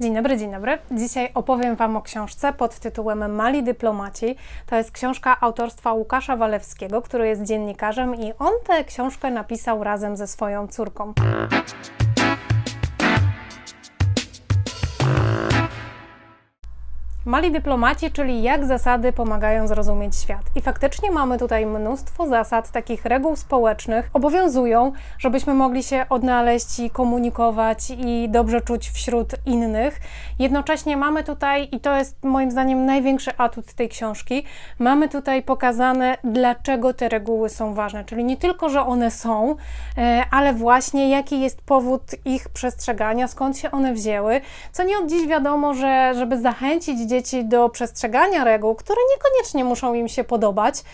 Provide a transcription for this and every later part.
Dzień dobry, dzień dobry. Dzisiaj opowiem Wam o książce pod tytułem Mali dyplomaci. To jest książka autorstwa Łukasza Walewskiego, który jest dziennikarzem i on tę książkę napisał razem ze swoją córką. Mali dyplomaci, czyli jak zasady pomagają zrozumieć świat. I faktycznie mamy tutaj mnóstwo zasad, takich reguł społecznych, obowiązują, żebyśmy mogli się odnaleźć i komunikować i dobrze czuć wśród innych. Jednocześnie mamy tutaj, i to jest moim zdaniem największy atut tej książki, mamy tutaj pokazane, dlaczego te reguły są ważne. Czyli nie tylko, że one są, e, ale właśnie jaki jest powód ich przestrzegania, skąd się one wzięły. Co nie od dziś wiadomo, że żeby zachęcić dzieci do przestrzegania reguł, które niekoniecznie muszą im się podobać,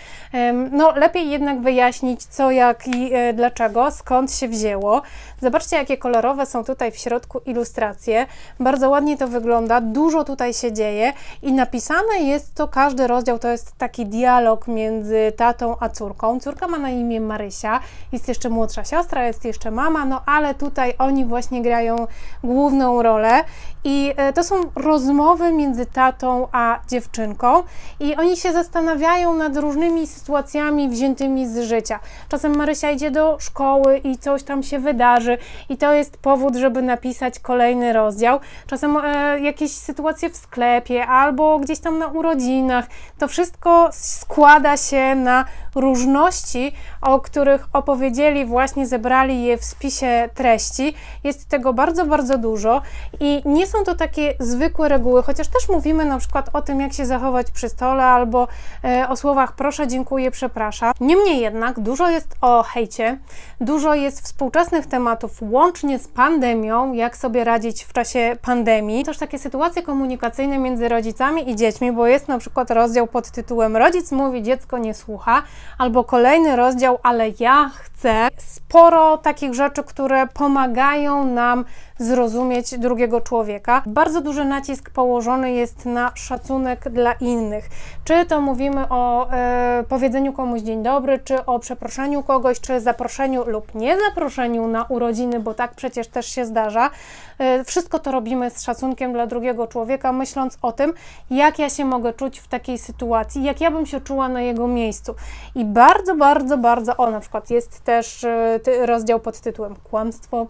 no lepiej jednak wyjaśnić co, jak i e, dlaczego, skąd się wzięło. Zobaczcie, jakie kolorowe są tutaj w środku ilustracje. Bardzo ładnie to wygląda, dużo tutaj się dzieje i napisane jest to, każdy rozdział to jest taki dialog między tatą a córką. Córka ma na imię Marysia, jest jeszcze młodsza siostra, jest jeszcze mama, no ale tutaj oni właśnie grają główną rolę i e, to są rozmowy między tatą a dziewczynką i oni się zastanawiają nad różnymi sytuacjami wziętymi z życia. Czasem Marysia idzie do szkoły i coś tam się wydarzy i to jest powód, żeby napisać kolejny rozdział. Czasem e, jakieś sytuacje w sklepie albo gdzieś tam na urodzinach. To wszystko składa się na różności, o których opowiedzieli, właśnie zebrali je w spisie treści. Jest tego bardzo, bardzo dużo i nie są to takie zwykłe reguły, chociaż też mówimy na przykład o tym, jak się zachować przy stole albo e, o słowach proszę, dziękuję, przepraszam. Niemniej jednak dużo jest o hejcie, dużo jest współczesnych tematów, łącznie z pandemią, jak sobie radzić w czasie pandemii. Też takie sytuacje komunikacyjne między rodzicami i dziećmi, bo jest na przykład rozdział pod tytułem Rodzic mówi, dziecko nie słucha, albo kolejny rozdział, ale ja chcę. Sporo takich rzeczy, które pomagają nam zrozumieć drugiego człowieka. Bardzo duży nacisk położony jest na szacunek dla innych. Czy to mówimy o e, powiedzeniu komuś dzień dobry, czy o przeproszeniu kogoś, czy zaproszeniu lub nie zaproszeniu na urodziny, bo tak przecież też się zdarza. E, wszystko to robimy z szacunkiem dla drugiego człowieka, myśląc o tym, jak ja się mogę czuć w takiej sytuacji, jak ja bym się czuła na jego miejscu. I bardzo, bardzo, bardzo, o na przykład jest też e, rozdział pod tytułem Kłamstwo.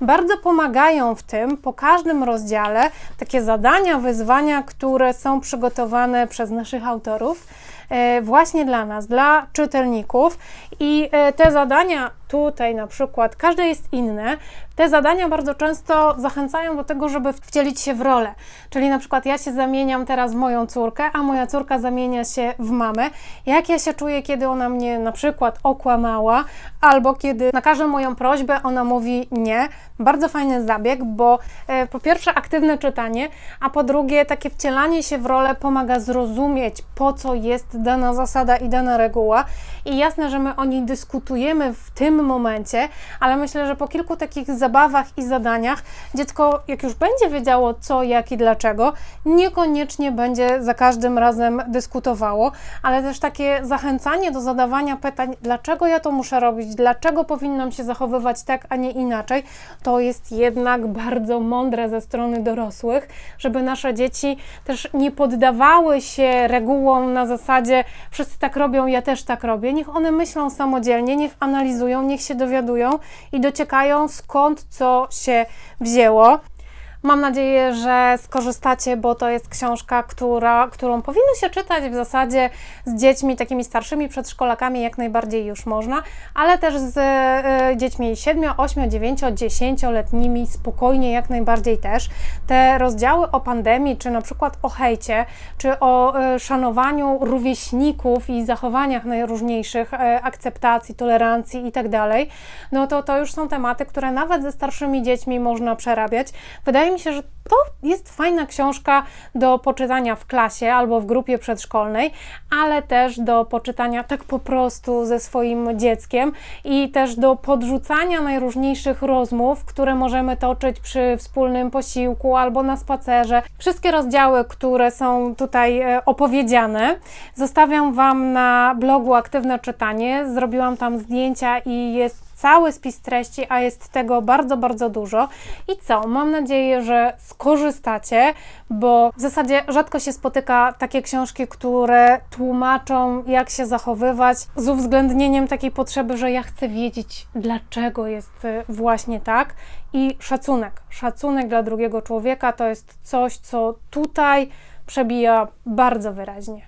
Bardzo pomagają w tym po każdym rozdziale takie zadania, wyzwania, które są przygotowane przez naszych autorów e, właśnie dla nas, dla czytelników. I e, te zadania tutaj na przykład, każde jest inne. Te zadania bardzo często zachęcają do tego, żeby wcielić się w rolę. Czyli na przykład ja się zamieniam teraz w moją córkę, a moja córka zamienia się w mamę. Jak ja się czuję, kiedy ona mnie na przykład okłamała, albo kiedy na każdą moją prośbę ona mówi nie. Bardzo fajny zabieg, bo e, po pierwsze aktywne czytanie, a po drugie takie wcielanie się w rolę pomaga zrozumieć, po co jest dana zasada i dana reguła. I jasne, że my o niej dyskutujemy w tym momencie, ale myślę, że po kilku takich zabawach i zadaniach dziecko, jak już będzie wiedziało co, jak i dlaczego, niekoniecznie będzie za każdym razem dyskutowało, ale też takie zachęcanie do zadawania pytań, dlaczego ja to muszę robić, dlaczego powinnam się zachowywać tak, a nie inaczej, to jest jednak bardzo mądre ze strony dorosłych, żeby nasze dzieci też nie poddawały się regułom na zasadzie wszyscy tak robią, ja też tak robię. Niech one myślą samodzielnie, niech analizują, niech się dowiadują i dociekają skąd co się wzięło. Mam nadzieję, że skorzystacie, bo to jest książka, która, którą powinno się czytać w zasadzie z dziećmi takimi starszymi przedszkolakami, jak najbardziej już można, ale też z e, dziećmi 7, 8, 9, 10-letnimi spokojnie jak najbardziej też. Te rozdziały o pandemii, czy na przykład o hejcie, czy o e, szanowaniu rówieśników i zachowaniach najróżniejszych, e, akceptacji, tolerancji i tak no to to już są tematy, które nawet ze starszymi dziećmi można przerabiać. Wydaje mi się, że to jest fajna książka do poczytania w klasie albo w grupie przedszkolnej, ale też do poczytania tak po prostu ze swoim dzieckiem i też do podrzucania najróżniejszych rozmów, które możemy toczyć przy wspólnym posiłku albo na spacerze. Wszystkie rozdziały, które są tutaj e, opowiedziane, zostawiam Wam na blogu Aktywne Czytanie. Zrobiłam tam zdjęcia i jest cały spis treści, a jest tego bardzo, bardzo dużo. I co? Mam nadzieję, że skorzystacie, bo w zasadzie rzadko się spotyka takie książki, które tłumaczą, jak się zachowywać, z uwzględnieniem takiej potrzeby, że ja chcę wiedzieć, dlaczego jest y, właśnie tak. I szacunek. Szacunek dla drugiego człowieka to jest coś, co tutaj przebija bardzo wyraźnie.